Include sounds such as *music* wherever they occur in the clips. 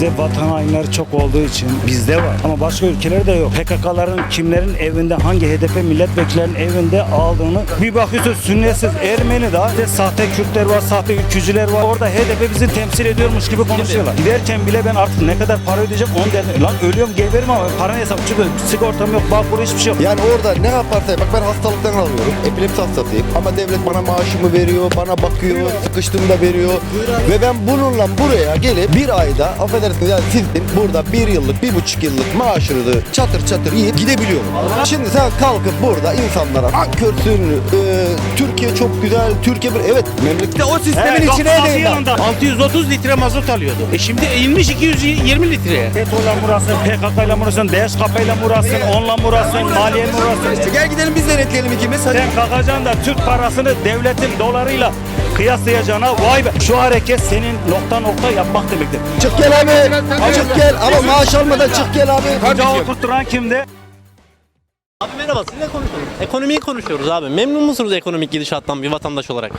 Bizde vatan hainleri çok olduğu için bizde var. Ama başka ülkelerde yok. PKK'ların kimlerin evinde, hangi HDP milletvekillerinin evinde aldığını bir bakıyorsun sünnetsiz Ermeni daha işte sahte Kürtler var, sahte ülkücüler var. Orada HDP bizi temsil ediyormuş gibi konuşuyorlar. Giderken bile ben artık ne kadar para ödeyeceğim onu derdim. Lan ölüyorum geberim ama para hesap çünkü sigortam yok, bak burada hiçbir şey yok. Yani orada ne yaparsa bak ben hastalıktan alıyorum. Epilepsi hastasıyım. Ama devlet bana maaşımı veriyor, bana bakıyor, sıkıştığımda veriyor. Ve ben bununla buraya gelip bir ayda affedersiniz yani sizin burada bir yıllık, bir buçuk yıllık maaşınızı çatır çatır yiyip gidebiliyorum. Şimdi sen kalkıp burada insanlara nankörtün, e, Türkiye çok güzel, Türkiye bir... Evet memlekette o sistemin Evet, içine 96 edeyim ben. yılında 630 litre mazot alıyordu. E şimdi inmiş 220 litreye. FETÖ'yle mi uğraşsın, PKK'yla mı uğraşsın, DSKP'yle mi uğraşsın, onunla mı uğraşsın, maliye mi uğraşsın? Gel gidelim biz denetleyelim ikimiz. Hadi. Sen kalkacaksın da Türk parasını devletin dolarıyla kıyaslayacağına vay be şu hareket senin nokta nokta yapmak demektir. Çık gel abi. Çık gel ama maaş almadan çık gel abi. Kucağı oturtturan kimdi? Abi merhaba sizinle konuşalım. Ekonomiyi konuşuyoruz abi. Memnun musunuz ekonomik gidişattan bir vatandaş olarak?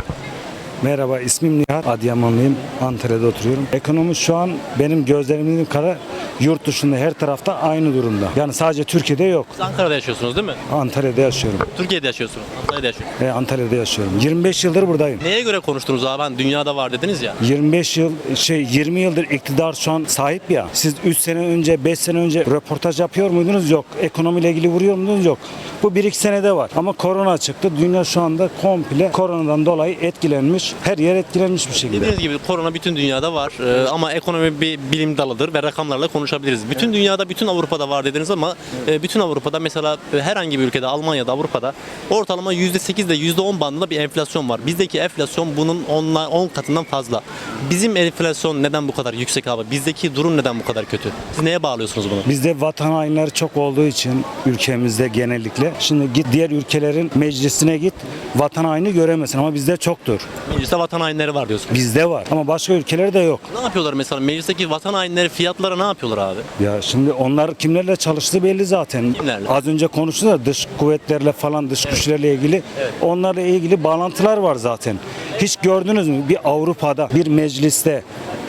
Merhaba ismim Nihat Adıyamanlıyım. Antalya'da oturuyorum. Ekonomi şu an benim gözlerimin kara yurt dışında her tarafta aynı durumda. Yani sadece Türkiye'de yok. Siz Ankara'da yaşıyorsunuz değil mi? Antalya'da yaşıyorum. Türkiye'de yaşıyorsunuz. Antalya'da yaşıyorsunuz. E, Antalya'da yaşıyorum. 25 yıldır buradayım. Neye göre konuştunuz abi? Ben dünyada var dediniz ya. 25 yıl şey 20 yıldır iktidar şu an sahip ya. Siz 3 sene önce 5 sene önce röportaj yapıyor muydunuz? Yok. Ekonomiyle ilgili vuruyor muydunuz? Yok. Bu 1-2 senede var. Ama korona çıktı. Dünya şu anda komple koronadan dolayı etkilenmiş. Her yer etkilenmiş bir şekilde. Dediğiniz gibi korona bütün dünyada var Ee, ama ekonomi bir bilim dalıdır ve rakamlarla konuşabiliriz. Bütün dünyada, bütün Avrupa'da var dediniz ama e, bütün Avrupa'da mesela e, herhangi bir ülkede, Almanya'da, Avrupa'da ortalama %8 ile %10 bandında bir enflasyon var. Bizdeki enflasyon bunun 10, 10 katından fazla. Bizim enflasyon neden bu kadar yüksek abi? Bizdeki durum neden bu kadar kötü? Siz neye bağlıyorsunuz bunu? Bizde vatan hainleri çok olduğu için ülkemizde genellikle. Şimdi git diğer ülkelerin meclisine git vatan haini göremezsin ama bizde çoktur. Mecliste vatan hainleri var diyorsun. Bizde var ama başka ülkelerde yok. Ne yapıyorlar mesela? Meclisteki vatan hainleri fiyatlara ne yapıyorlar abi? Ya şimdi onlar kimlerle çalıştığı belli zaten. Kimlerle? Az önce konuştuk da dış kuvvetlerle falan dış güçlerle ilgili. Onlarla ilgili bağlantılar var zaten. Hiç gördünüz mü bir Avrupa'da bir mecliste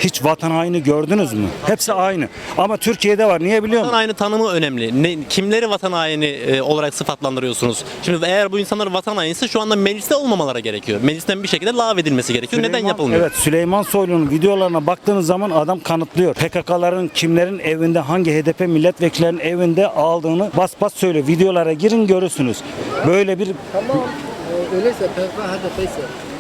hiç vatan haini gördünüz mü? Hepsi aynı. Ama Türkiye'de var. Niye biliyor musun? Vatan haini tanımı önemli. Ne, kimleri vatan haini e, olarak sıfatlandırıyorsunuz? Şimdi eğer bu insanlar vatan hainisi şu anda mecliste olmamaları gerekiyor. Meclisten bir şekilde lav edilmesi gerekiyor. Süleyman, Neden yapılmıyor? Evet Süleyman Soylu'nun videolarına baktığınız zaman adam kanıtlıyor. PKK'ların kimlerin evinde hangi HDP milletvekillerinin evinde aldığını bas bas söyle. Videolara girin görürsünüz. Böyle bir... Tamam. Ee, öyleyse PKK HDP'si.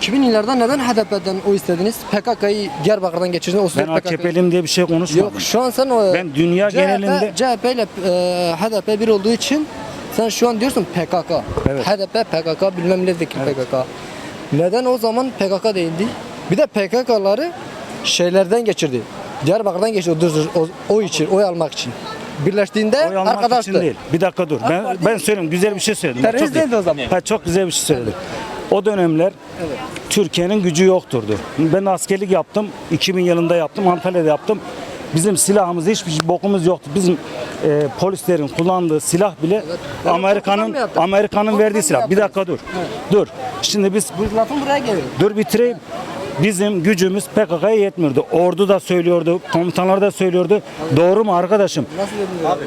2000'lerde neden HDP'den o istediniz? PKK'yı Diyarbakır'dan geçirdiniz. O Ben PKK 'yı- AKP'liyim diye bir şey konuşmadım. Yok şu an sen o Ben dünya CHP, genelinde CHP ile e, HDP bir olduğu için sen şu an diyorsun PKK. Evet. HDP PKK bilmem ne dedik PKK. Neden o zaman PKK değildi? Bir de PKK'ları şeylerden geçirdi. Diyarbakır'dan geçirdi o, düz- o, o için, oy almak için. Birleştiğinde oy arkadaştı. için değil. Bir dakika dur. Ben, ben söyleyeyim. Güzel bir şey söyledim. Terörist çok, değildi o zaman. Ha, çok güzel bir şey söyledim. O dönemler Türkiye'nin gücü yokturdu. Ben askerlik yaptım. 2000 yılında yaptım. Antalya'da yaptım. Bizim silahımız hiçbir bokumuz yoktu. Bizim e, polislerin kullandığı silah bile Ben Amerika'nın? Amerika'nın verdiği silah. Bir dakika dur. Dur. Şimdi biz Bu lafın buraya geliyor. dur bitireyim. Bizim gücümüz PKK'ya yetmiyordu. Ordu da söylüyordu, komutanlar da söylüyordu. Doğru mu arkadaşım?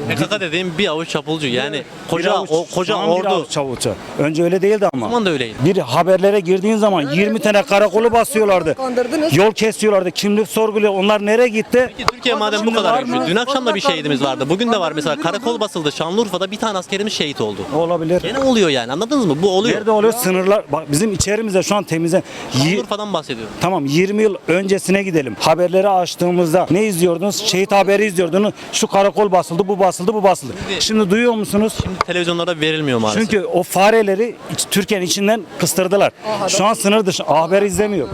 PKK dediğim bir avuç çapulcu. Yani koca Bir avuç- o koca bir ordu. avuç çavuşu. Önce öyle değildi ama. O zaman da öyleydi. Bir haberlere girdiğin zaman 20 tane karakolu basıyorlardı. Kandırdınız. Yol kesiyorlardı. Kimlik sorguluyor. Onlar nereye gitti? Peki Türkiye madem bu kadar güçlü. Dün akşam da bir şehidimiz vardı. Bugün de var mesela karakol basıldı. Şanlıurfa'da bir tane askerimiz şehit oldu. Olabilir. Gene oluyor yani anladınız mı? Bu oluyor. Nerede oluyor? Sınırlar. Bak bizim içerimizde şu an temize. Yi- Şanlıurfa'dan bahsediyorum. Tamam 20 yıl öncesine gidelim. Haberleri açtığımızda ne izliyordunuz? Şehit haberi izliyordunuz. Şu karakol basıldı, bu basıldı, bu basıldı. Şimdi duyuyor musunuz? Şimdi televizyonlarda verilmiyor maalesef. Çünkü o fareleri iç- Türkiye'nin içinden kıstırdılar. Şu an sınır dışı. A Haber izlemiyor.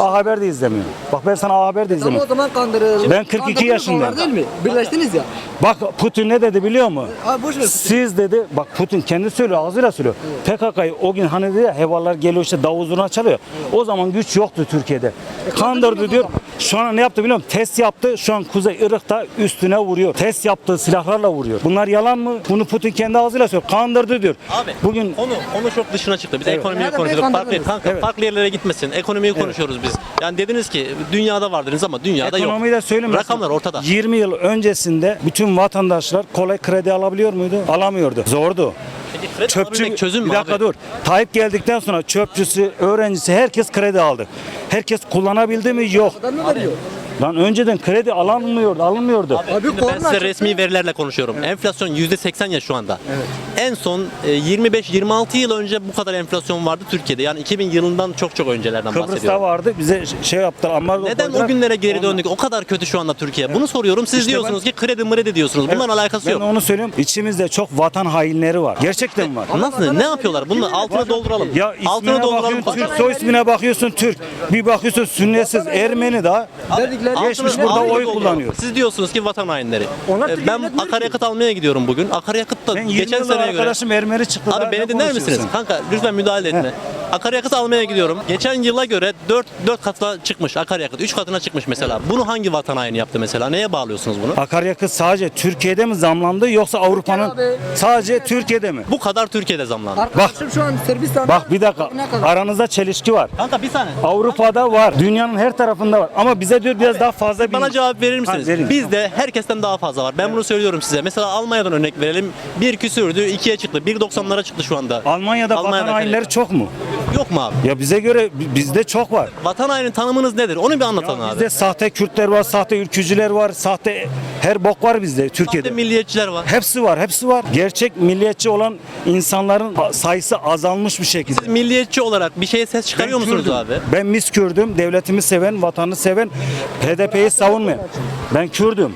A Haber de izlemiyor. Bak ben sana A Haber de Tamam o izlemiyorum. zaman kandırılır. Ben 42 Kandırdınız yaşındayım. onlar değil mi? Birleştiniz ya. Bak Putin ne dedi biliyor musun? Abi boş ver. Siz dedi, bak Putin kendi söylüyor, ağzıyla söylüyor. PKK'yı o gün hani dedi ya hevalar geliyor işte davul zurna çalıyor. O zaman güç yoktu Türkiye'de. Kandırdı diyor. Şu an ne yaptı biliyor musun? Test yaptı. Şu an Kuzey Irak'ta üstüne vuruyor. Test yaptığı silahlarla vuruyor. Bunlar yalan mı? Bunu Putin kendi ağzıyla söylüyor. Kandırdı diyor. Abi Bugün konu konu çok dışına çıktı. Biz Evet. ekonomiyi konuşuyoruz. Farklı, beyefendi? kanka, Evet. farklı yerlere gitmesin. Ekonomiyi konuşuyoruz biz. Yani dediniz ki dünyada var dediniz ama dünyada yok. ekonomiyi de söyleyeyim. Rakamlar ortada. 20 yıl öncesinde bütün vatandaşlar kolay kredi alabiliyor muydu? Alamıyordu. Zordu. Peki kredi Çöpçü alabilmek çözüm mü bir dakika abi? dur. Tayyip geldikten sonra çöpçüsü, öğrencisi herkes kredi aldı. Herkes kullanabildi mi? Yok. Adam mı veriyor? Lan önceden kredi alınmıyordu, alınmıyordu. Abi Şimdi ben size resmi verilerle konuşuyorum. Enflasyon %80 ya şu anda. En son e, 25-26 yıl önce bu kadar enflasyon vardı Türkiye'de. Yani 2000 yılından çok çok öncelerden Kıbrıs'ta bahsediyorum. vardı. Bize şey yaptılar. Ambargo Neden koydular. o günlere geri Ondan- döndük? O kadar kötü şu anda Türkiye. Bunu soruyorum. Siz İşte diyorsunuz ben- ki kredi mredi diyorsunuz. Bunların Evet, alakası ben yok. onu söylüyorum. İçimizde çok vatan hainleri var. Gerçekten var. Nasıl? Ne yapıyorlar? Bunu altına dolduralım. Ya altına dolduralım. bakıyorsun Türk, soy ismine bakıyorsun Türk. Bir bakıyorsun sünnetsiz Ermeni daha. Dedikleri Geçmiş burada oy kullanıyor. Siz diyorsunuz ki vatan hainleri. Onlar Ee, ben akaryakıt almaya gidiyorum bugün. Akaryakıt da Ben 20 geçen yıldır seneye göre arkadaşım Ermeni çıktı. daha Abi beni dinler misiniz? Kanka lütfen müdahale etme. Akaryakıt almaya gidiyorum. Geçen yıla göre 4 4 katına çıkmış akaryakıt. 3 katına çıkmış mesela. Bunu hangi vatan haini yaptı mesela? Neye bağlıyorsunuz bunu? Akaryakıt sadece Türkiye'de mi zamlandı yoksa Avrupa'nın Abi. sadece Türkiye'de mi? Bu kadar Türkiye'de zamlandı. Arkadaşım şu an Sırbistan'da. Bak bir dakika Ne kadar? aranızda çelişki var. Kanka bir saniye. Avrupa'da var. Dünyanın her tarafında var. Ama bize diyor biraz daha fazla Bana bir... cevap verir misiniz? Ha, verin. Bizde herkesten daha fazla var. Ben bunu söylüyorum size. Mesela Almanya'dan örnek verelim. Bir küsürdü, ikiye çıktı. 1.90'lara çıktı şu anda. Almanya'da, vatan hainleri akaryakıt. çok mu? Yok mu abi? Ya bize göre bi- bizde çok var. Vatan haini tanımınız nedir? Onu bir anlatalım abi. Bizde sahte Kürtler var, sahte ülkücüler var, sahte her bok var bizde Türkiye'de. Sahte milliyetçiler var. Hepsi var, hepsi var. Gerçek milliyetçi olan insanların sayısı azalmış bir şekilde. Siz milliyetçi olarak bir şeye ses çıkarıyor musunuz Kürdüm. abi? Ben mis Kürdüm, devletimi seven, vatanı seven, HDP'yi savunmayan. Ben Kürdüm.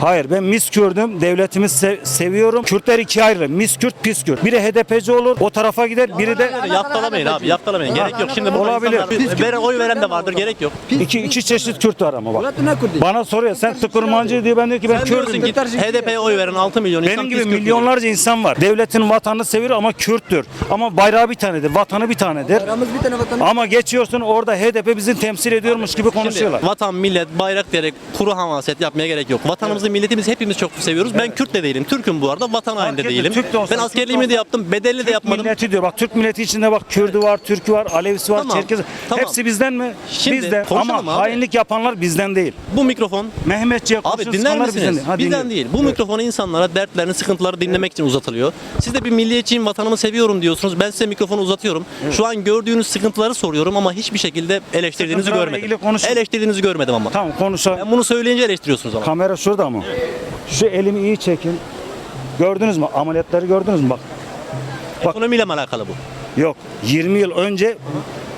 Hayır ben mis Kürdüm, devletimi se- seviyorum. Kürtler ikiye ayrılır. Mis Kürt, pis Kürt. Biri HDP'ci olur, o tarafa gider, biri de Yaftalamayın abi, yaftalamayın. Gerek yok. Şimdi burada Olabilir. insanlar, veren, oy veren de vardır. Gerek yok. iki, iki çeşit Kürt var ama bak. Bana soruyor sen tıkırmancı diyor ben diyor ki ben Sen diyorsun Kürdüm. ki HDP'ye oy veren 6 milyon insan Benim gibi pis Kürt diyor. milyonlarca insan var. Devletin vatanını seviyor ama Kürttür. Ama bayrağı bir tanedir, vatanı bir tanedir. Aramız bir tane vatan. Ama geçiyorsun orada HDP bizi temsil ediyormuş gibi konuşuyorlar. Vatan, millet, bayrak diyerek kuru hamaset yapmaya gerek yok. Vatanımızı, milletimizi hepimiz çok seviyoruz. Ben Kürt de değilim. Türk'üm bu arada. Vatan haini de değilim. Türk de olsan, Ben de askerliğimi de olsan. yaptım. Bedelli de yapmadım. milleti diyor. Bak Türk milleti içinde bak Kürdü var, Türkü var, Alevisi var, Tamam, Çerkezi. tamam. Hepsi bizden mi? Şimdi bizden. Ama abi. hainlik yapanlar bizden değil. Bu mikrofon Mehmetçiğe Abi dinler misiniz? bizden, Ha, Bizden değil. Bu mikrofonu insanlara dertlerini, sıkıntıları dinlemek için uzatılıyor. Siz de bir milliyetçiyim, vatanımı seviyorum diyorsunuz. Ben size mikrofonu uzatıyorum. Şu an gördüğünüz sıkıntıları soruyorum ama hiçbir şekilde eleştirdiğinizi görmedim. Eleştirdiğinizi görmedim ama. Tamam konuşalım. Ben bunu söyleyince eleştiriyorsunuz ama. Kamera şurada mı? Şu elimi iyi çekin. Gördünüz mü? Ameliyatları gördünüz mü? Bak. bak. Ekonomiyle mi alakalı bu? Yok. 20 yıl önce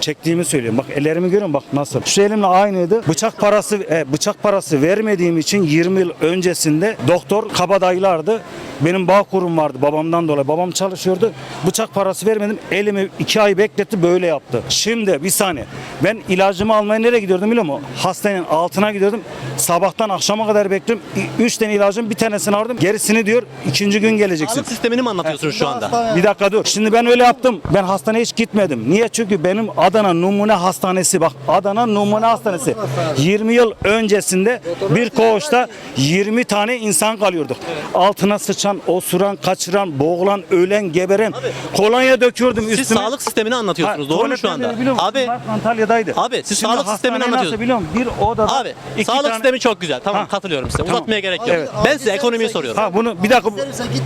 çektiğimi söylüyorum. Bak ellerimi görüyorum bak nasıl. Şu elimle aynıydı. Bıçak parası e, bıçak parası vermediğim için 20 yıl öncesinde doktor kabadayılardı. Benim bağ kurum vardı babamdan dolayı. Babam çalışıyordu. Bıçak parası vermedim. Elimi iki ay bekletti böyle yaptı. Şimdi bir saniye. Ben ilacımı almaya nereye gidiyordum biliyor musun? Hastanenin altına gidiyordum. Sabahtan akşama kadar bekliyorum. Üç tane ilacım bir tanesini aldım. Gerisini diyor ikinci gün geleceksin. Sağlık sistemini mi anlatıyorsunuz şu anda? Bir dakika dur. Şimdi ben öyle yaptım. Ben hastaneye hiç gitmedim. Niye? Çünkü benim Adana Numune Hastanesi bak Adana Numune Hastanesi 20 yıl öncesinde bir koğuşta 20 tane insan kalıyorduk. Altına sıçan, osuran, kaçıran, boğulan, ölen, geberen kolonya döküyordum Siz üstüme. sağlık sistemini anlatıyorsunuz. Doğru mu şu anda? biliyor? Abi Antalya'daydı. Abi, siz Şimdi sağlık sistemini hastane anlatıyorsunuz. Nasıl biliyor musun? Bir odada Abi iki sağlık tane- sistemi çok güzel. Tamam Ha. katılıyorum size. Tamam. Uzatmaya gerek yok. Evet. Ben size ekonomiyi soruyorum. Ha bunu bir dakika.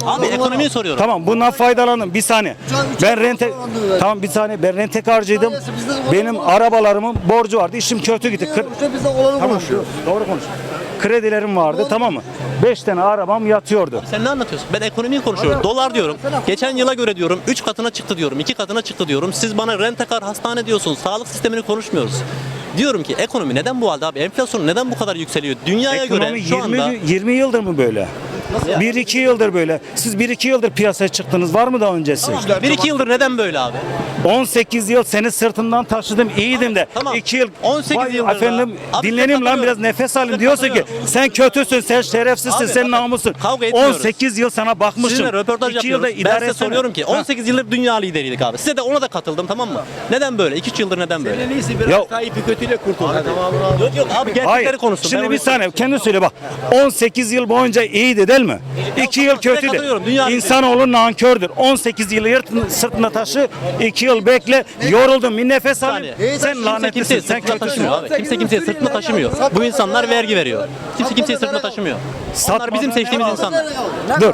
Abi ekonomiyi soruyorum. Tamam bundan faydalanın bir saniye. Ben rente tamam bir saniye ben rentekarcıydım. Benim arabalarımın borcu vardı. İşim kötü gitti. Kır- bizde olanı Tamam doğru konuş. Kredilerim vardı tamam mı? 5 tane arabam yatıyordu. Sen ne anlatıyorsun? Ben ekonomiyi konuşuyorum. Dolar diyorum. Geçen yıla göre diyorum 3 katına çıktı diyorum. 2 katına çıktı diyorum. Siz bana rentekar hastane diyorsunuz. Sağlık sistemini konuşmuyoruz. Diyorum ki ekonomi neden bu halde abi? Enflasyon neden bu kadar yükseliyor? Dünyaya Ekonomi göre şu 20, anda 20 yıldır mı böyle? Bir iki yıldır böyle. Siz bir iki yıldır piyasaya çıktınız. Var mı daha öncesi? Bir iki yıldır neden böyle abi? 18 yıl seni sırtımdan taşıdım iyiydim de. Tamam. 2 yıl 18 Vay yıldır efendim. Abi dinleneyim size lan biraz nefes alayım diyorsun ki sen kötüsün sen şerefsizsin Abi sen bakın, namussun. kavga etmiyoruz. 18 yıl sana bakmışım. Sizinle röportaj İki yılda yapıyoruz. Ben idare size soruyorum ki Ha. 18 yıldır dünya lideriydik abi. Size de ona da katıldım tamam mı? Neden böyle? 2 yıldır neden böyle? Ya, Yok yok abi gerçekleri hayır. konuşsun. Şimdi Ben bir saniye kendi söyle bak. 18 yıl boyunca iyiydi değil mi? 2 yıl lideri. İnsanoğlu nankördür. 18 yılı yırt- sırtına taşı, 2 yıl bekle. Yoruldun bir nefes alayım. Sen Kimse lanetlisin. Sen sırtına kötüsün. taşımıyor abi. Kimse kimseye sırtına taşımıyor. Bu insanlar vergi veriyor. Kimse kimseye sırtına taşımıyor. Onlar bizim seçtiğimiz insanlar. Dur.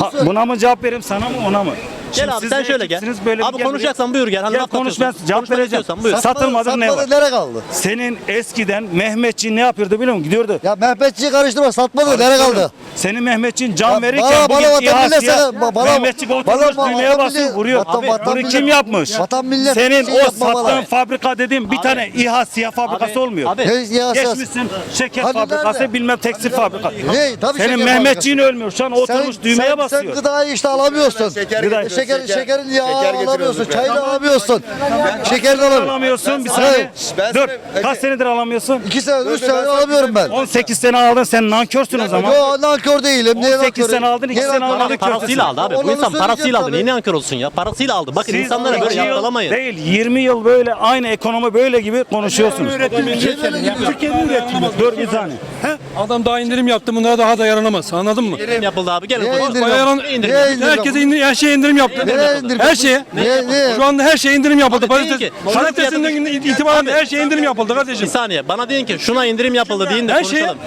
Ha, buna mı cevap vereyim sana mı ona mı? Gel abi siz sen şöyle gel. ekipsiniz, böyle bir Abi gel konuşacaksan buyur gel. Hani Gel laf konuş ben atıyorsun. cevap Konuşmak vereceğim. istiyorsan buyur. Satılmadık ne var? Nereye kaldı? Senin eskiden Mehmetçiğin ne yapıyordu biliyor musun? Gidiyordu. Ya Mehmetçiği karıştırma satmadı nereye kaldı? Senin Mehmetçiğin can Ya verirken bana- bugün bana vatan İHA, millet SİHA, sana- ba- bana- Mehmetçik oturmuş bana- düğmeye basıyor vuruyor. vatan- Abi, vatan Bunu millet- kim yapmış? Vatan millet Senin şey o sattığın fabrika dediğin bir tane İHA SİHA fabrikası olmuyor. abi. Geçmişsin şeker fabrikası bilmem tekstil fabrikası. Senin Mehmetçiğin ölmüyor. Şu an oturmuş düğmeye basıyor. Sen gıdayı işte alamıyorsun. Şeker, şeker, şekerin yağı alamıyorsun. Çayı da alamıyorsun. Şeker de alamıyorsun. bir saniye. ben Dur. Kaç senedir alamıyorsun? İki sene, üç sene alamıyorum ben. 18 sene aldın sen nankörsün o zaman. Yo nankör değilim. Niye 18 nankörüm? sene aldın, iki sene. Abi parasıyla aldı abi. Bu insan söyleyeceğim parasıyla aldı. tabii. Niye nankör olsun ya? Parasıyla aldı. Bakın Siz insanlara iki böyle yıl yaptalamayın. Değil 20 yıl böyle aynı ekonomi böyle gibi konuşuyorsunuz. Türkiye'nin üretimi. Dur bir saniye. Adam daha indirim yaptı bunlara daha da yaranamaz. Anladın mı? İndirim yapıldı abi. Gelin Niye konuş. indirim Bayağı yapıldı? yaran- indirim Niye yapıldı? indirim Herkese yapıldı? indir, her şeye indirim yaptı. Nereye indirim Her şeye. Şu anda her şeye indirim yapıldı. Abi ki, fiyatı- itibaren her şeye indirim yapıldı Bir kardeşim. saniye. Bana deyin ki şuna indirim yapıldı deyin de Her şeye, konuşalım.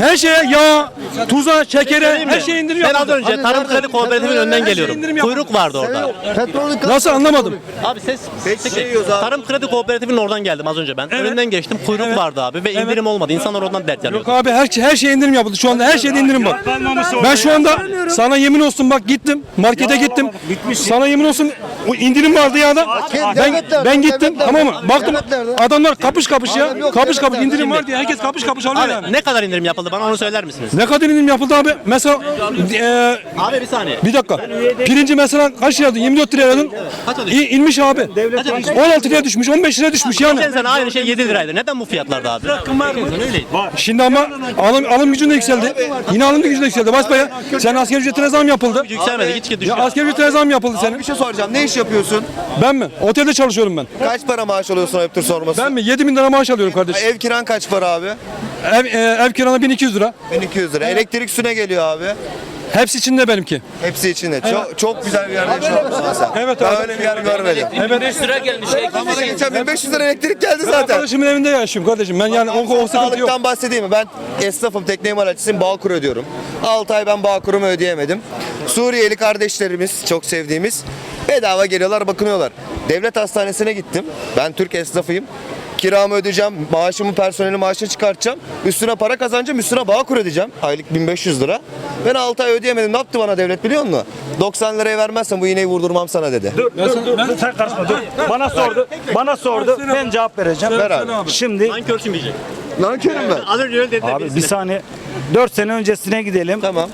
her şeye yağ, tuza, şekere, Söyleyeyim mi? her şeye indirim Ben az yapıldı. önce Abi Tarım nerede? Kredi Kooperatifi'nin Petrol- önünden her şey geliyorum. yapıldı. Kuyruk vardı orada. Petrolün Nasıl anlamadım? Abi ses Peki, Tarım Kredi Kooperatifi'nin oradan geldim az önce ben. Evet. Önünden geçtim. Kuyruk Evet. vardı abi ve indirim olmadı. İnsanlar oradan dert yanıyor. Yok abi her, her şeye indirim yapıldı. Şu anda her şeyde indirim var. Ben şu anda sana yemin olsun bak gittim markete gittim. Sana yemin olsun o indirim vardı ya da. Ben, devletlerde, ben gittim tamam mı? Baktım adamlar kapış kapış ya. Adam yok, Kapış kapış indirim var diye herkes kapış kapış alıyor Abi yani. ne kadar indirim yapıldı bana onu söyler misiniz? Ne kadar indirim yapıldı abi? Mesela e, Abi bir saniye. bir dakika. Pirinci mesela kaç liraydı? 24 liraya aldın. Kaç alıyor? İ, inmiş abi. 16 liraya düşmüş, 15 liraya düşmüş yani. Geçen sene aynı şey 7 liraydı. Neden bu fiyatlarda abi? Öyleydi. Şimdi ama alım, alım gücü de yükseldi. Yine alım gücü de yükseldi. Basbaya sen asgari ücretine zam yapıldı. Yükselmedi. Gitgide Ya düşüyor. asgari ücretine zam yapıldı senin. Bir şey soracağım. Ne iş yapıyorsun? Ben mi? Otelde çalışıyorum ben. Kaç para maaş alıyorsun ayıptır sorması? Ben mi? 7 bin lira maaş alıyorum kardeşim. Ev kiran kaç para abi? Ev, e, ev kirana 1200 lira. 1200 lira. Elektrik su ne geliyor abi? Hepsi içinde benimki. Hepsi içinde. Çok, çok güzel bir yerde yaşıyorsun sen. Evet Ben abi. öyle bir yer görmedim. Evet. Ama da geçen 1500 lira elektrik geldi Ben zaten. arkadaşımın evinde yaşıyorum kardeşim. Ben yani o, o sıkıntı yok. Sağlıktan bahsedeyim mi? Ben esnafım, tekne imalatçısıyım, Bağkur ödüyorum. 6 ay ben Bağkur'umu ödeyemedim. Suriyeli kardeşlerimiz, çok sevdiğimiz, bedava geliyorlar, bakınıyorlar. Devlet hastanesine gittim. Ben Türk esnafıyım. Kiramı ödeyeceğim, maaşımı, personelin maaşını çıkartacağım. Üstüne para kazanacağım, üstüne Bağkur ödeyeceğim. Aylık 1500 lira. Ben 6 ay ödeyemedim. Ne yaptı bana devlet biliyor musun? 90 liraya vermezsen bu iğneyi vurdurmam sana dedi. Dur, dur, dur, dur, sen karışma dur. Bana sordu. Bana sordu. Ben cevap vereceğim. Ver abi. Şimdi Nankörsün diyecek. Nankörüm ben. Az önce öyle dediler abi bir saniye 4 sene öncesine gidelim. Tamam.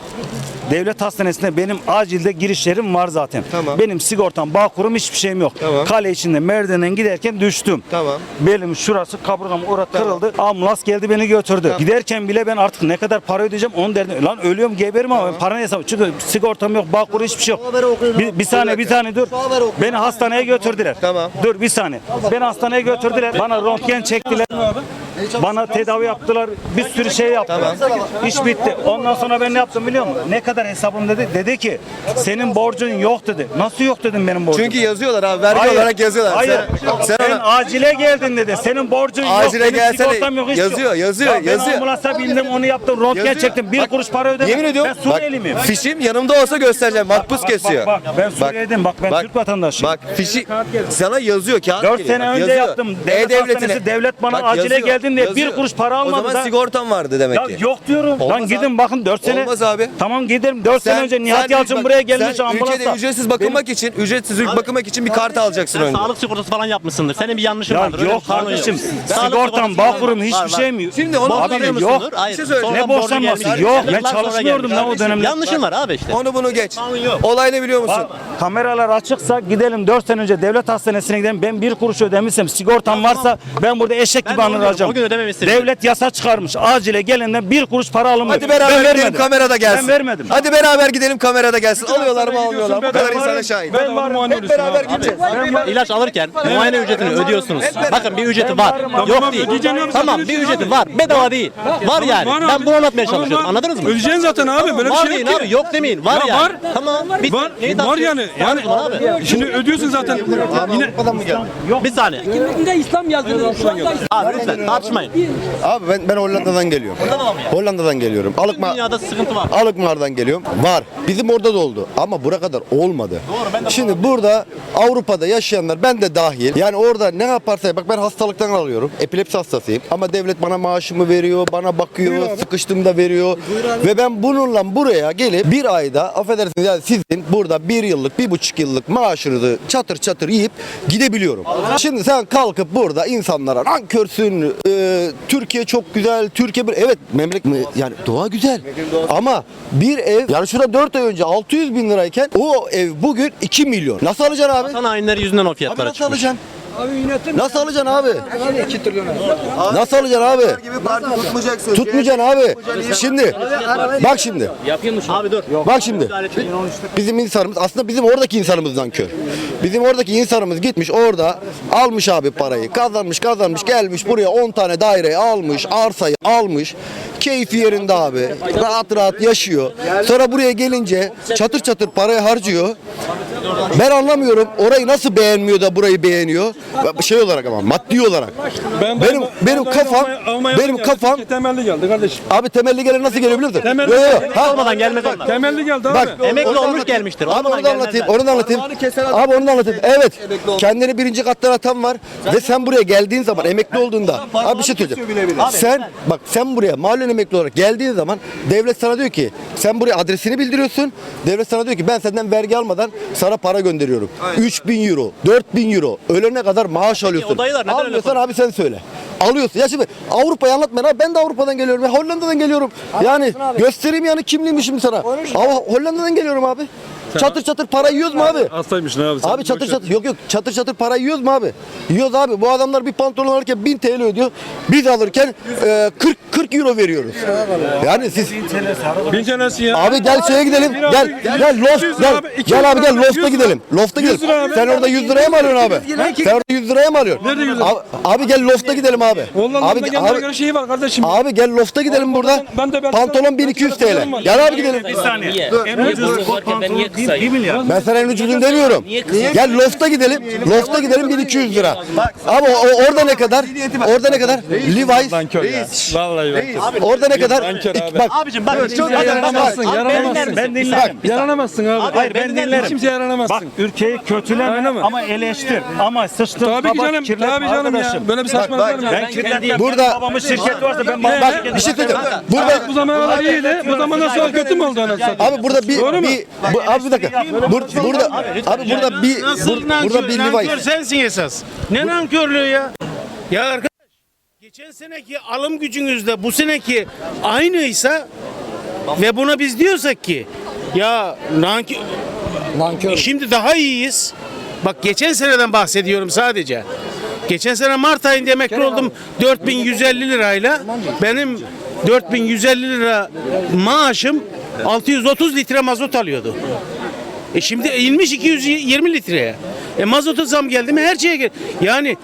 Devlet hastanesinde benim acilde girişlerim var zaten. Tamam. Benim sigortam, bağ kurum hiçbir şeyim yok. Tamam. Kale içinde merdivenden giderken düştüm. Tamam. Belim şurası kaburgam orada kırıldı. Ambulans geldi beni götürdü. Giderken bile ben artık ne kadar para ödeyeceğim onu derdim. Lan ölüyorum geberim ama ben para ne hesabı? Çünkü sigortam yok, bağ kuru hiçbir şey yok. Bir, bir saniye bir saniye dur. Beni hastaneye götürdüler. Tamam. Dur bir saniye. Beni hastaneye götürdüler. Bana röntgen çektiler. Bana tedavi yaptılar. Bir sürü şey yaptılar. İş bitti. Ondan sonra ben ne yaptım biliyor musun? Ne kadar hesabım dedi. Dedi ki senin borcun yok dedi. Nasıl yok dedim benim borcum. Çünkü yazıyorlar abi, vergi olarak yazıyorlar. Hayır. Sen, Sen, sen ona... acile geldin dedi. Senin borcun yok. Acile gelsene. yok. Yazıyor, yazıyor, Ya ben yazıyor. ambulansa bindim onu yaptım. Röntgen Yazıyor. çektim. Bir Bak, kuruş para ödedim. Yemin ediyorum. Ben Suriyeli miyim? Bak, fişim yanımda olsa göstereceğim. Makbuz Bak, kesiyor. Bak, bak, ben Suriyeliyim. Bak ben Türk vatandaşıyım. Bak fişi sana yazıyor kağıt 4 geliyor. sene Bak, önce yaptım. Devlet E-Devletine- devlet bana Bak, acile yazıyor. Geldin diye bir Yazıyor. kuruş para O almadı zaman da. sigortan vardı demek Ya ki. yok diyorum. Olmaz Lan gidin abi. bakın 4 sene. Olmaz abi. Tamam gidelim 4 sene önce Nihat sen- Yalçın bak, buraya gelmiş sen ambulansla. ülkede ücretsiz bakılmak için ücretsiz bakılmak için bir kart alacaksın Sen önce. sağlık sigortası falan yapmışsındır. Senin bir yanlışın Ya vardır. öyle yok bir kanun kardeşim. Sağlık Sigortam, sigortası bağkurum var, hiçbir var. şey mi yok? Şimdi onu Abi anlıyor yok. Hayır. Şey Ne borcu borçlanması? gelmiş. Yok. Ben Yıllar sonra çalışmıyordum gelmiş. lan o dönemde. Yanlışın var abi işte. Onu bunu geç. Kanun yok. Olay ne biliyor musun? Kameralar açıksa gidelim 4 sene önce devlet hastanesine gidelim. Ben bir kuruş ödemişsem sigortam varsa ben burada eşek gibi de anılacağım. Diyorum, o gün ödememişsiniz. Devlet yasa çıkarmış. Acile gelenden bir kuruş para alınmıyor. Hadi beraber Ben gidelim vermedim. kamerada gelsin. Ben vermedim. Hadi beraber gidelim kamerada gelsin. Alıyorlar mı almıyorlar mı? Bu kadar insana şahit. Ben varım muayene Hep beraber gideceğiz. İlaç alırken muayene ücretini ödüyorsunuz. Bakın bir ücreti var. Yok değil. Tamam bir ücreti var. Bedava değil. Var yani. Ben bunu anlatmaya çalışıyorum. Anladınız mı? Ödeyeceksin zaten abi. Böyle bir şey değil yok ki. Yok demeyin. Var Ya yani. var. Tamam. Var, var yani. Yani Abi. şimdi ödüyorsun zaten. Yine Bir saniye. Kimliğinde İslam yazılı. Şu anda Abi lütfen tartışmayın. Abi ben ben Hollanda'dan geliyorum. Hollanda'dan geliyorum. Alıkma Dünyada sıkıntı var. Alıkmar'dan geliyorum. Var. Bizim orada da oldu. Ama bura kadar olmadı. Şimdi burada Avrupa'da yaşayanlar ben de dahil. Yani orada ne yaparsa bak ben hastalıktan alıyorum. Epilepsi hastasıyım. Ama devlet bana maaşımı veriyor, bana bakıyor, sıkıştığımda veriyor. Ve ben bununla buraya gelip bir ayda affedersiniz yani sizin burada bir yıllık, bir buçuk yıllık maaşınızı çatır çatır yiyip gidebiliyorum. Şimdi sen kalkıp burada insanlara nankörsün, e, Türkiye çok güzel, Türkiye bir evet memleket yani doğa güzel. Ama bir ev yani şurada 4 ay önce 600 bin lirayken o ev bugün 2 milyon. Nasıl alacaksın abi? Vatan hainleri yüzünden o Abi fiyatlara nasıl çıkmış. alacaksın? Nasıl alacaksın abi? Nasıl alacaksın abi? gibi parti tutmayacaksın. Tutmayacaksın abi. Şimdi bak şimdi. Abi dur. Bak şimdi. Bizim insanımız aslında bizim oradaki insanımızdan kör. Bizim oradaki insanımız gitmiş orada almış abi parayı. Kazanmış kazanmış gelmiş buraya 10 tane daireyi almış. Arsayı almış. Keyfi yerinde abi. Rahat rahat yaşıyor. Sonra buraya gelince çatır çatır parayı harcıyor. Ben anlamıyorum orayı nasıl beğenmiyor da burayı beğeniyor. Şey olarak ama maddi olarak. Ben Benim benim kafam benim kafam temelli geldi kardeşim. abi temelli gelen nasıl gelebilirdi? Temelli Yo, yo, geldi. ha, Olmadan gelmez onlar. Temelli geldi abi. Bak Emekli olmuş gelmiştir. Abi Olmadan onu da anlatayım. Onu da anlatayım. Abi onu da anlatayım. Evet. Kendini birinci kattan atan var ve sen buraya geldiğin zaman emekli olduğunda abi bir şey söyleyeceğim. Sen bak sen buraya mahallen emekli olarak geldiğin zaman devlet sana diyor ki sen buraya adresini bildiriyorsun. Devlet sana diyor ki ben senden vergi almadan sana para gönderiyorum. 3000 euro, 4000 euro. Ölene kadar maaş alıyorsun. dayılar neden öyle Almıyorsan abi sen söyle. Alıyorsun. Ya şimdi Avrupa'yı anlatmayın abi. Ben de Avrupa'dan geliyorum. Ya Hollanda'dan geliyorum. Yani göstereyim yani kimliğimi şimdi sana. Ama Hollanda'dan geliyorum abi. Çatır çatır para yiyoruz mu abi? Hastaymışsın abi. sen. Abi çatır Boş ver. çatır yok yok çatır çatır para yiyoruz mu abi? Yiyoruz abi. Bu adamlar bir pantolon alırken 1000 TL ödüyor. Biz alırken e, 40 40 euro veriyoruz. Yani siz Bin tanesi ya. Abi gel şeye gidelim. Gel gel Loft gel. Gel abi gel Loft'a gidelim. Loft'a gidelim. Sen orada 100 liraya mı alıyorsun abi? Sen orada 100 liraya mı alıyorsun? Nerede 100 lira? Abi, abi gel Loft'a gidelim abi. Hollanda'da Abi kendine abi, göre şeyi var kardeşim. abi gel Loft'a gidelim burada. ben de Belçika'da- Pantolon 1200 TL. Gel abi gidelim. Bir saniye. Niye? En ucuz kot varken ben niye pantolon 1 kısayım? milyar. Ben sana en ucuzunu demiyorum. Niye? Gel Loft'a gidelim. Loft'a gidelim 1200 lira. Abi o, orada ne kadar? Orada ne kadar? Levi's. Ya. Vallahi bak. Orada ne kadar? Bak. Abicim bak. Çok yaranamazsın, yaranamazsın. Ben dinlerim. Yaranamazsın abi. Hayır ben dinlerim. Kimseye yaranamazsın. Bak ülkeyi kötüleme ama eleştir. Ama sıçtın Tabii ki canım. Tabii canım ya. Böyle bir saçmalık var mı? Ben kirletmem. Burada- Burada babamın şirketi varsa ben babamın Bak şirketi bir şey söyleyeceğim. Burada bu zamana kadar iyiydi. Bu zamandan sonra kötü mü oldu anasını satayım? Abi burada bir, Doğru mu? bir bu, abi bir dakika. Bur- burada abi burada bir bur- burada bir nankör Levi's. sensin esas. Ne nankörlüğü ya? Ya arkadaş geçen seneki alım gücünüzde bu seneki aynıysa ve buna biz diyorsak ki ya nankör, Nankör. şimdi daha iyiyiz. Bak geçen seneden bahsediyorum sadece. Geçen sene Mart ayında emekli oldum 4150 lirayla. Benim 4150 lira maaşım 630 litre mazot alıyordu. E şimdi inmiş 220 litreye. E mazota zam geldi mi her şeye gel. Yani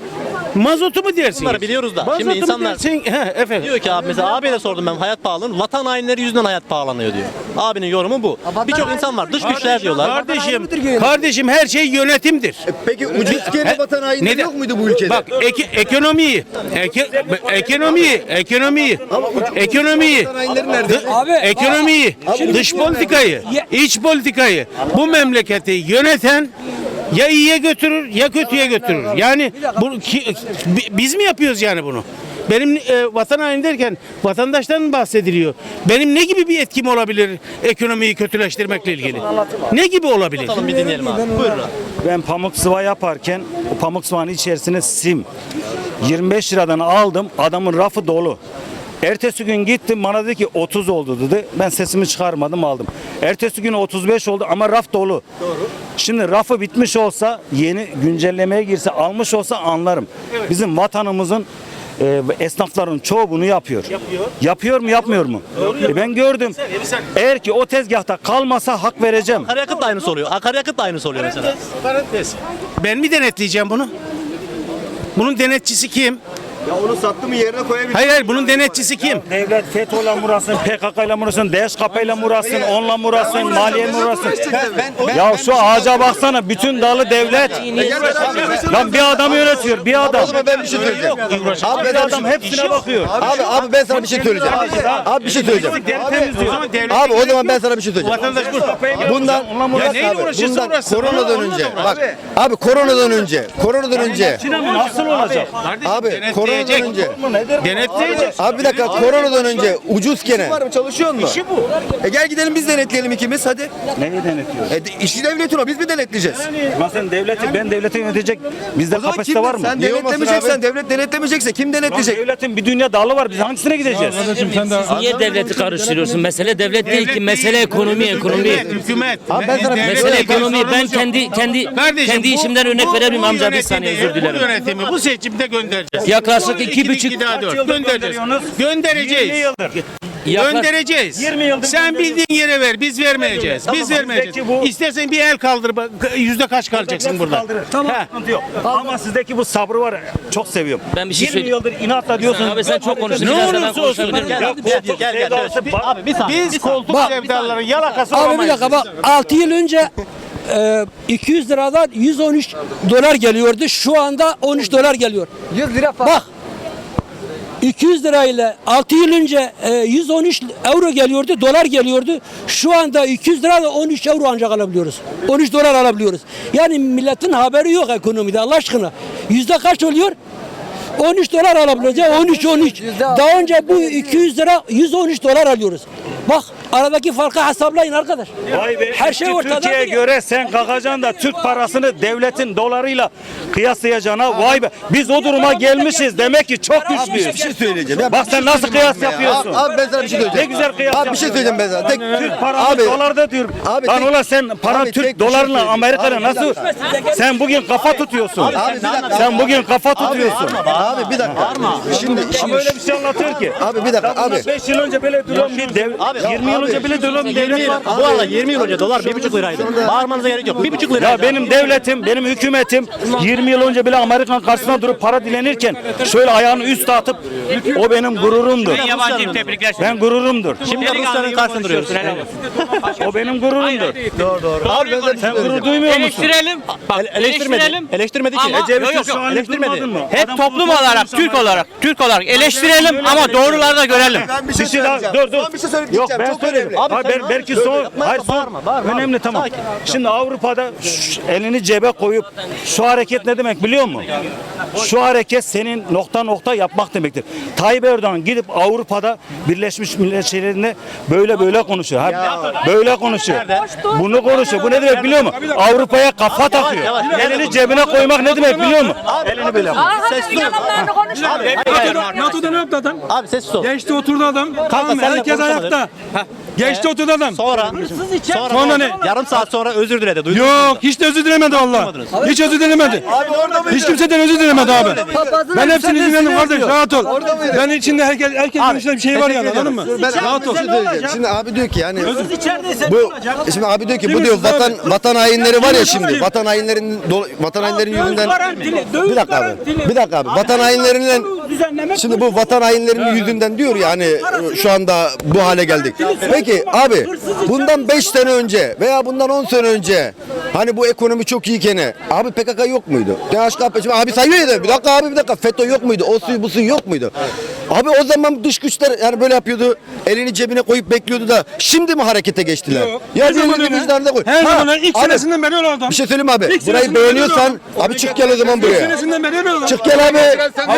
mazotu mu dersin? Bunları biliyoruz da. Mazotu Şimdi mu insanlar- dersin? He, efendim. Diyor ki abi mesela abiye de sordum ben hayat pahalı. Vatan hainleri yüzünden hayat pahalanıyor diyor. Abinin yorumu bu. Birçok insan var dış güçler diyorlar. Kardeşim, kardeşim her şey yönetimdir. Peki ucuzken vatan hainleri Neden? yok muydu bu ülkede? Bak eki- ekonomiyi, eke- ekonomiyi, ekonomiyi, ekonomiyi, Abi, ekonomiyi, dış politikayı, iç politikayı bu memleketi yöneten ya iyiye götürür ya kötüye götürür. Yani bu ki- bi- biz mi yapıyoruz yani bunu? Benim e, vatan haini derken vatandaştan bahsediliyor. Benim ne gibi bir etkim olabilir ekonomiyi kötüleştirmekle ilgili? Ne gibi olabilir? Bakalım bir dinleyelim abi. Buyurun. Ben pamuk sıva yaparken o pamuk sıvanın içerisine sim 25 liradan aldım. Adamın rafı dolu. Ertesi gün gittim bana dedi ki 30 oldu dedi. Ben sesimi çıkarmadım aldım. Ertesi gün 35 oldu ama raf dolu. Doğru. Şimdi rafı bitmiş olsa yeni güncellemeye girse almış olsa anlarım. Bizim vatanımızın e, esnafların çoğu bunu yapıyor. Yapıyor. Yapıyor mu yapmıyor mu? E ben gördüm. Eğer ki o tezgahta kalmasa hak vereceğim. Akaryakıt da aynısı oluyor. Akaryakıt da aynısı oluyor mesela. Parantez. Ben mi denetleyeceğim bunu? Bunun denetçisi kim? Ya onu sattı mı yerine koyabilir. Hayır hayır bunun denetçisi kim? Devlet FETÖ'yle mi uğraşsın, PKK'yla mı uğraşsın, DSKP'yle mi uğraşsın, onunla mı uğraşsın, maliye mi uğraşsın? Ya şu ağaca baksana bütün dalı devlet. Lan bir adam yönetiyor, bir adam. O zaman ben bir şey söyleyeceğim. Abi ben Bir adam hepsine bakıyor. Abi abi ben sana bir şey söyleyeceğim. Abi bir şey söyleyeceğim. Abi o zaman ben sana bir şey söyleyeceğim. Bundan Ya neyle uğraşırsa uğraşsın. koronadan önce bak abi koronadan önce koronadan önce Nasıl olacak? abi koronadan denetleyecek. önce Denetleyecek. abi bir dakika koronadan önce ucuzken Var mı çalışıyor mu? İşi bu. E gel gidelim biz denetleyelim ikimiz hadi. Neyi denetiyor? E, de- işi devletin o biz mi denetleyeceğiz? Lan sen devleti, ben devleti yönetecek. Bizde O zaman kapasite kim var mı? Sen Niye olmasın denetlemeyeceksen, abi? devlet denetlemeyecekse kim Lan denetleyecek? devletin bir dünya dalı var. Biz hangisine gideceğiz? Niye devleti karıştırıyorsun? Mesele devlet değil ki. Mesele ekonomi, ekonomi. Hükümet, hükümet. Abi ben sana şey Devlet- Mesele Devlet- ekonomi. Ben sorunumuz yok. kendi kendi Kardeşim, kendi bu- işimden örnek bu- verebilirim bu amca bir yönetimi- saniye özür Bu dilerim. yönetimi bu seçimde göndereceğiz. Yaklaşık Bu iki buçuk- daha dört. Göndereceğiz. gönderiyorsunuz? 20 Göndereceğiz. yıldır. Yaklaş- Göndereceğiz. 20 yıldır Sen gönderiyoruz. bildiğin yere ver. Biz vermeyeceğiz. Tamam, Biz vermeyeceğiz. bizdeki bu- İstersen bir el kaldır. bak, Yüzde kaç kalacaksın burada? Kaldırır. Tamam. Sıkıntı yok. Ama sizdeki bu sabrı var ya, çok seviyorum. Ben bir şey 20 söyleyeyim. yıldır inatla diyorsunuz. Abi sen çok konuştun. Ne Biraz da ben olursa olsun. Gel, gel, gel. sevdası bak- Abi bir saniye. Biz koltuk sevdaların yalakası Abi bir olamayız. dakika bak 6 yıl önce e, 200 liradan 113 dolar geliyordu. Şu anda 13 dolar geliyor. 100 lira fark. Bak 200 lirayla 6 yıl önce e, 113 euro geliyordu, dolar geliyordu. Şu anda 200 lirayla 13 euro ancak alabiliyoruz. 13 dolar alabiliyoruz. Yani milletin haberi yok ekonomide Allah aşkına. Yüzde kaç oluyor? 13 dolar alabiliyoruz ya 13 13. Daha önce bu 200 lira 113 dolar alıyoruz. Bak aradaki farkı hesaplayın arkadaş. Vay be. Her şey ortada. Türkiye'ye göre sen kalkacaksın da Türk parasını devletin dolarıyla kıyaslayacağına vay be. Biz o duruma gelmişiz. Demek ki çok güçlüyüz. bir şey söyleyeceğim. Ya Bak sen nasıl kıyas Ya, yapıyorsun? Abi, abi ben sana bir şey söyleyeceğim. Ne güzel kıyas Abi bir şey söyleyeceğim ben sana. Tek, Türk parası abi, dolarda diyorum. Abi Lan tek- ulan sen paran abi Türk bir şey dolarla söyleyeyim. Amerika'da Abi bir nasıl? Sen bugün kafa tutuyorsun. Abi bir dakika. Sen bugün kafa tutuyorsun. Abi bir dakika. Şimdi Ama şimdi öyle bir şey anlatıyor ki. Abi bir dakika abi. 5 yıl önce böyle duran bir dev, 20 yıl önce böyle duran bir devlet var. Bu arada 20 yıl önce dolar 1,5 liraydı. Bağırmanıza gerek yok. 1,5 liraydı. Ya benim devletim, benim hükümetim 20 yıl önce bile Amerikan karşısına durup para dilenirken şöyle ayağını üst atıp o benim gururumdur. yabancıyım tebrikler. Ben gururumdur. Şimdi Rusya'nın karşısında duruyoruz. O benim gururumdur. Abi ben sana bir şey Sen gurur duymuyor musun? Eleştirelim. Bak Eleştirmedi. Eleştirmedi ki. Ecevit'i şu an eleştirmedi. Hep toplum olarak, Türk olarak, Türk olarak eleştirelim ama doğruları da görelim. Ben bir şey şey söyleyeceğim. dur dur. Şey Yok ben Söyleyeyim. önemli. Abi, ben, belki son, hayır son. önemli tamam. Şimdi Avrupa'da şu- elini cebe koyup şu hareket ne demek biliyor musun? Şu hareket senin nokta nokta yapmak demektir. Tayyip Erdoğan gidip Avrupa'da Birleşmiş Milletler'inde böyle böyle konuşuyor. Ha, böyle konuşuyor. Bunu konuşuyor. Bu ne demek biliyor musun? Avrupa'ya kafa takıyor. Elini cebine koymak ne demek biliyor musun? Elini böyle yapıyor. NATO'da ne yaptı adam? Abi sessiz ol. Geçti oturdu adam. Tamam senle herkes ayakta. Geçti oturdu adam. Sonra sonra, Sonra ne? Yarım saat sonra özür diledi. Duydun mu? Yok hiç de özür dilemedi Allah. Hiç özür dilemedi. Hiç kimseden özür dilemedi abi. Ben hepsini dinledim kardeş rahat ol. Ben içinde herkes herkesin içinde bir şey var yani anladın mı? Ben Rahat ol. Şimdi abi diyor ki yani bu şimdi abi diyor ki bu diyor vatan vatan hainleri var ya şimdi vatan hainlerinin dolu- vatan hainlerinin yüzünden bir dakika abi bir dakika abi vatan hainlerinin şimdi bu vatan hainlerinin yüzünden diyor yani şu anda bu hale geldik. Peki abi bundan 5 sene önce veya bundan 10 sene önce hani bu ekonomi çok iyiyken abi PKK yok muydu? DHKP abi sayıyor ya da bir dakika abi bir dakika FETÖ yok muydu? O suyu bu suyu yok muydu? Abi o zaman dış güçler yani böyle yapıyordu. Elini cebine koyup bekliyordu da şimdi mi harekete geçtiler? Yok. Ya Her zaman öyle. koy. Her Ha, zaman öyle. ilk abi, senesinden beri öyle adam. Bir şey söyleyeyim mi abi. İlk Burayı senesinden beğeniyorsan abi çık gel o zaman İlk buraya. senesinden beri öyle adam. Çık gel abi.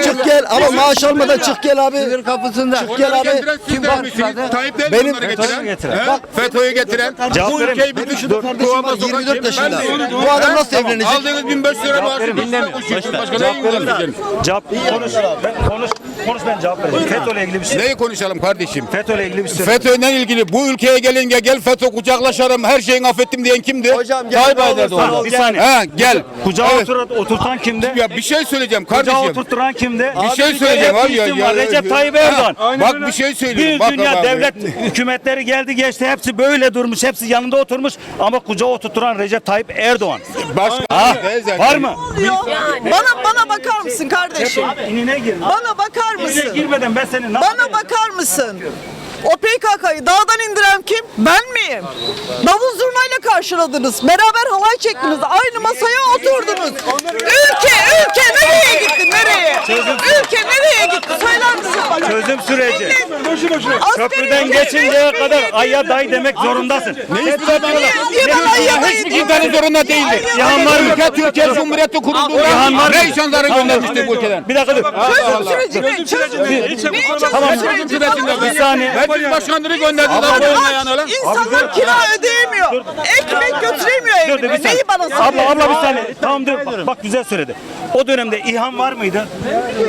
Çık gel ama maaş almadan çık gel abi. Sınır kapısında. Çık gel abi. Kim başladı? Tayyip değil Benim- bunları FETÖ'yü getiren. getiren. He? FETÖ'yü getiren. Cevap Bu verin. ülkeyi Benim bütün şu kardeşim var sokan 24 kim? yaşında. Bu adam nasıl evlenecek? Aldığınız 1500 lira maaşı verin. üstüne koşuyorsun. Başka neyin Cevap verin. konuşacaksın? Cevap konuş. Ben konuş. Konuş ben cevap vereyim. FETÖ'yle ilgili bir şey. Neyi konuşalım kardeşim? FETÖ'yle ilgili bir şey. FETÖ'yle ilgili bu ülkeye gelince gel FETÖ kucaklaşarım her şeyi affettim diyen kimdi? Hocam gel, Tayyip ne Erdoğan. olursa Bir saniye. Ha gel. Kucağa Evet. oturan, oturtan kimdi? Ya bir şey söyleyeceğim Kucağa kardeşim. oturtturan kimdi? Bir şey söyleyeceğim abi ya. ya- Recep Tayyip Erdoğan. Bak bir şey söyleyeyim. Bir dünya abi. devlet *laughs* hükümetleri geldi geçti hepsi böyle durmuş hepsi yanında oturmuş ama kucağa oturturan Recep Tayyip Erdoğan. Başka Ha, zaten. var mı? Bana bana bakar mısın kardeşim? İnine gir. Bana bakar mısın? Girmeden ben seni nasıl... Bana bakar mısın? O PKK'yı dağdan indiren kim? Ben miyim? Davul zurnayla karşıladınız. Beraber halay çektiniz. Aynı masaya oturdunuz. Ülke, ülke nereye gitti? Nereye? Ülke nereye gitti? Söyler misin? Çözüm süreci. Asgari Köprüden ücret geçinceye kadar yüz dayı lira. demek zorundasın. Ne istiyorlar? Hiçbir kimsenin zorunda değildir. İlhan var mı? Ülke Türkiye Cumhuriyeti kurulduğunda ne insanları göndermiştik bu ülkeden? Bir dakika dur. Çözüm süreci ne? Çözüm Neyin Tamam. çözüm süreci? Bir saniye. Meclis başkanları gönderdi. Daha lan. İnsanlar kira ödeyemiyor. Ekmek götüremiyor Dur dur evine. Neyi bana Abla abla bir saniye. Tamam dur. Bak, bak güzel söyledi. O dönemde İHAM var mıydı?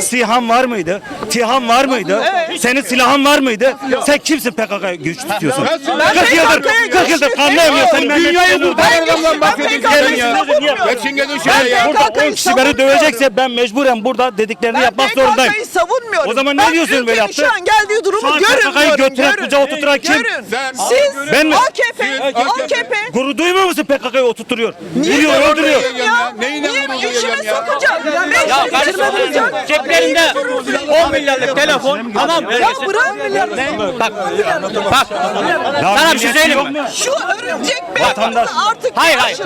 SİHAM var mıydı? TİHAM var mıydı? Senin silahın var mıydı? Sen kimsin PKK'ya güç tutuyorsun? Ben 40 yıldır, PKK'ya 40 yıldır emiyor. Sen Dünyayı kurtaran adamdan bahsediyorsun Ben gelin ya. Geçin gelin Ben şuraya ya. burada PKK'yı 10 kişi beni dövecekse ben mecburen burada dediklerini Ben yapmak zorundayım. PKK'yı savunmuyorum. O zaman ne Ben diyorsun böyle yaptı? şu an geldiği durumu görün PKK'yı götüren, kucağa oturturan kim? Görün. Siz Ben mi? AKP, AKP. Gurur duymuyor musun PKK'yı oturtuyor? Niye Vuruyor, öldürüyor. ya? Neyle Niye ya? sokacak? Ya, ya kardeşim Ceplerinde 10 milyarlık telefon tamam Ya bırak Bak bak Ya sana bir şey söyleyeyim mi? Şu örümcek Vatandaş. beyazı artık Hayır, hayır.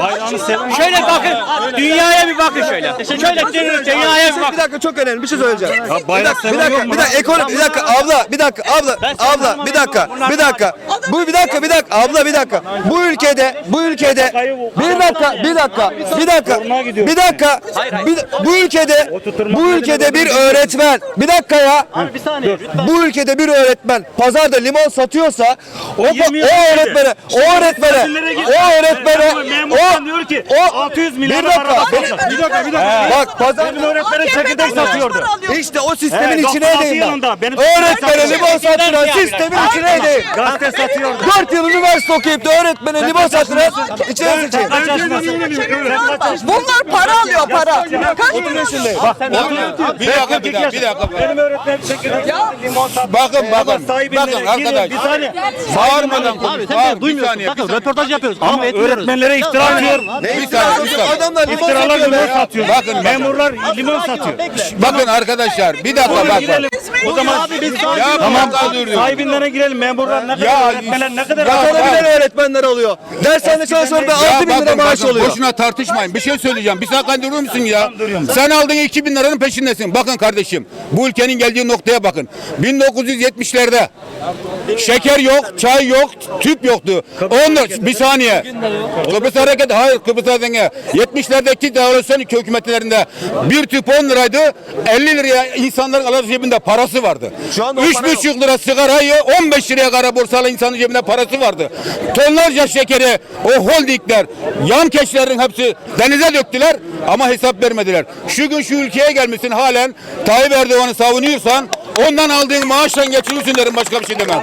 Şöyle bakın dünyaya bir bakın şöyle. Şöyle dü- dünyaya bir bakın. Bir dakika çok önemli bir şey söyleyeceğim. Ya bayrak Bir dakika, bir dakika, ekonomi, bir dakika, abla, bir dakika, abla, abla, bir dakika, bir dakika. Bu bir dakika, bir dakika, abla, bir dakika. Bu ülkede, bu ülkede, bir dakika, bir dakika, bir dakika, bir dakika, bir- bu ülkede, bu ülkede bir öğretmen, bir dakika ya, Bir saniye. bu ülkede bir öğretmen pazarda limon satıyorsa, o, o, öğretmene, o öğretmene, o öğretmene, Memurdan diyor ki, o, 600 milyar bir dakika, bir dakika, bir dakika, bak pazar, öğretmenim çekirdek satıyordu. işte o sistemin içine 96 edeyim ben. yılında benim- Öğretmene limon sattıran sistemin içine edeyim. Gazete satıyordu. 4 yıl üniversite okuyup da öğretmene yaşındasın? Sen kaç yaşındasın? Bunlar para alıyor para. Kaç Bak, Bir dakika, bir dakika, bir dakika. Benim öğretmenim çekirdek limon sattı. Bakın, bakın, bakın arkadaş. Bir saniye. Bağırmadan konuş. Abi sen duymuyorsun. Bakın röportaj yapıyoruz Ama öğretmenlere iftira atıyor. Bir saniye. Adamlar limon İftiralar satıyor limon be. satıyor. Bakın, bakın. Memurlar limon satıyor. Bakın arkadaşlar, bir dakika Buyurun bak. girelim. O zaman Ya tamam tamam dur. sahibinden girelim. Memurlar ne kadar, Ya, öğretmenler ne kadar Ekonomiden öğretmenler oluyor. Dershanede çalışanlar 6 bin lira bakın, maaş oluyor. Boşuna tartışmayın. Bir şey söyleyeceğim. Bir dakika durur musun ya? Sen aldığın 2000 liranın peşindesin. Bakın kardeşim. Bu ülkenin geldiği noktaya bakın. 1970'lerde şeker yok, çay yok, tüp yoktu. Onlar bir saniye. Kıbrıs Hareketi hayır Kıbrıs Hareketi. 70'lerdeki devletlerin hükümetlerinde bir tüp 10 liraydı. 50 liraya insanların alıcı cebinde parası vardı. Şu anda o para 3,5 lira sigarayı 15 liraya kara borsalı insanın cebinde parası vardı. Tonlarca şekeri o holdingler, yan keşlerin hepsi denize döktüler ama hesap vermediler. Şu gün şu ülkeye gelmişsin halen Tayyip Erdoğan'ı savunuyorsan ondan aldığın maaşla geçinirsin derim başka bir şey demem.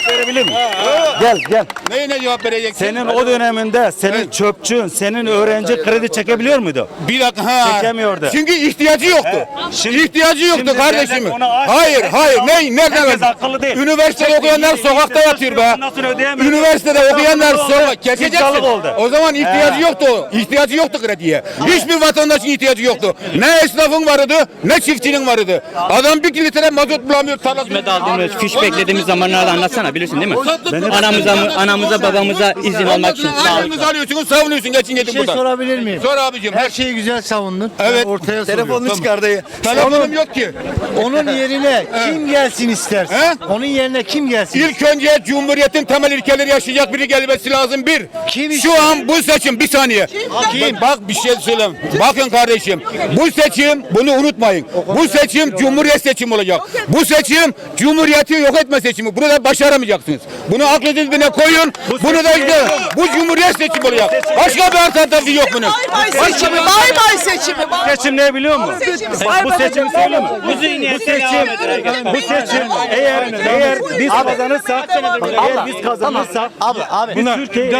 Cevap verebilir miyim? Gel gel. Neyine cevap vereceksin? Senin o döneminde senin Evet. çöpçün, senin öğrenci kredi çekebiliyor muydu? Bir dakika ha. Çekemiyordu. Çünkü ihtiyacı yoktu. Şimdi- ihtiyacı yoktu şimdi kardeşim. devlet ona aç- Hayır, hayır. Ne nereden? herkes akıllı değil. Üniversitede Herkes okuyanlar iyi- sokakta iyi yatıyor be. ödeyemiyor. Üniversitede okuyanlar sonra sokak oldu. geçeceksin. Oldu. O zaman ihtiyacı He. yoktu. o. İhtiyacı yoktu krediye. Hiçbir vatandaşın ihtiyacı yoktu. Ne esnafın vardı, ne çiftçinin vardı. Adam bir litre mazot bulamıyor tarlasında. aldığımız, fiş beklediğimiz zamanlarda anlatsana bilirsin değil mi? Anamıza mı, anamıza babamıza izin almak için. Aklınızı alıyorsunuz savunuyorsun geçin gidin buradan. sorabilir miyim? Sor abicim. Her şey. şeyi güzel savundun. Evet. Ortaya Telefonunu çıkar dayı. Telefonum yok ki. Onun yerine *laughs* kim gelsin istersin? He? Onun yerine kim gelsin? İlk önce Cumhuriyet'in temel ilkeleri yaşayacak biri gelmesi lazım. Bir. Kim Şu an bu seçim bir saniye. Kim? Bak bir şey söyleyeyim. Bakın kardeşim. Bu seçim bunu unutmayın. Bu seçim Cumhuriyet seçimi olacak. Bu seçim Cumhuriyeti yok etme seçimi. Bunu da başaramayacaksınız. Bunu aklınızın birine koyun. Bunu da işte bu Cumhuriyet seçimi olacak. Başka bir alternatifi yok bunun. Bay bay seçimi, bay bay seçimi. bay- Seçim ne biliyor musun? Bu bay. seçim söyleme. Bu seçim, bu seçim eğer eğer biz kazanırsak, eğer biz kazanırsak, Bunlar Türkiye